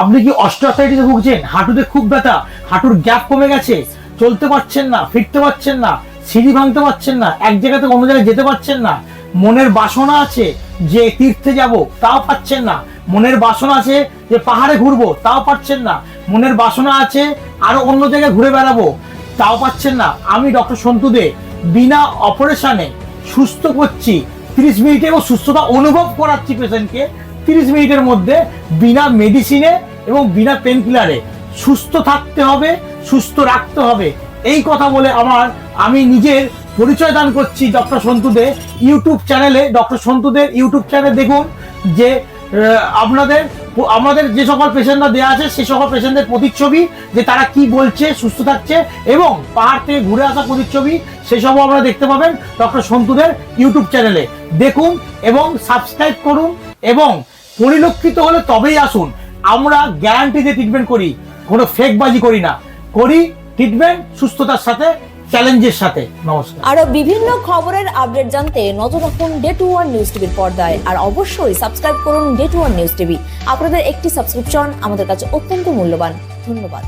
আপনি কি অস্ট্রোসাইটিসে ভুগছেন? হাঁটুতে খুব ব্যথা, হাঁটুর গ্যাপ কমে গেছে, চলতে পারছেন না, ফিরতে পারছেন না, সিঁড়ি ভাঙতে পারছেন না, এক জায়গা থেকে অন্য জায়গায় যেতে পারছেন না, মনের বাসনা আছে যে তীর্থে যাব, তাও পাচ্ছেন না, মনের বাসনা আছে যে পাহাড়ে ঘুরবো, তাও পাচ্ছেন না, মনের বাসনা আছে আরও অন্য জায়গায় ঘুরে বেড়াবো, তাও পাচ্ছেন না, আমি ডক্টর সন্তু দে বিনা অপারেশনে সুস্থ করছি তিরিশ মিনিটে এবং সুস্থতা অনুভব করাচ্ছি পেশেন্টকে তিরিশ মিনিটের মধ্যে বিনা মেডিসিনে এবং বিনা পেন কিলারে সুস্থ থাকতে হবে, সুস্থ রাখতে হবে। এই কথা বলে আমার, আমি নিজের পরিচয় দান করছি ডক্টর সন্তুদে ইউটিউব চ্যানেলে, ডক্টর সন্তুদের ইউটিউব চ্যানেল দেখুন যে আপনাদের, আমাদের যে সকল পেশেন্টরা দেওয়া আছে, সে সকল পেশেন্টদের প্রতিচ্ছবি যে তারা কি বলছে, সুস্থ থাকছে এবং পাহাড় থেকে ঘুরে আসা প্রতিচ্ছবি সেসবও আপনারা দেখতে পাবেন ডক্টর সন্তুদের ইউটিউব চ্যানেলে। দেখুন এবং সাবস্ক্রাইব করুন এবং পরিলক্ষিত হলে তবেই আসুন। আমরা গ্যারান্টি দিয়ে ট্রিটমেন্ট করি, কোনো ফেকবাজি করি না। করি ট্রিটমেন্ট সুস্থতার সাথে চ্যালেঞ্জের সাথে। নমস্কার। আরও বিভিন্ন খবরের আপডেট জানতে নজর রাখুন ডে টু ওয়ান নিউজ টিভির পর্দায়। আর অবশ্যই সাবস্ক্রাইব করুন day two one news TV আপনাদের একটি সাবস্ক্রিপশন আমাদের কাছে অত্যন্ত মূল্যবান। ধন্যবাদ।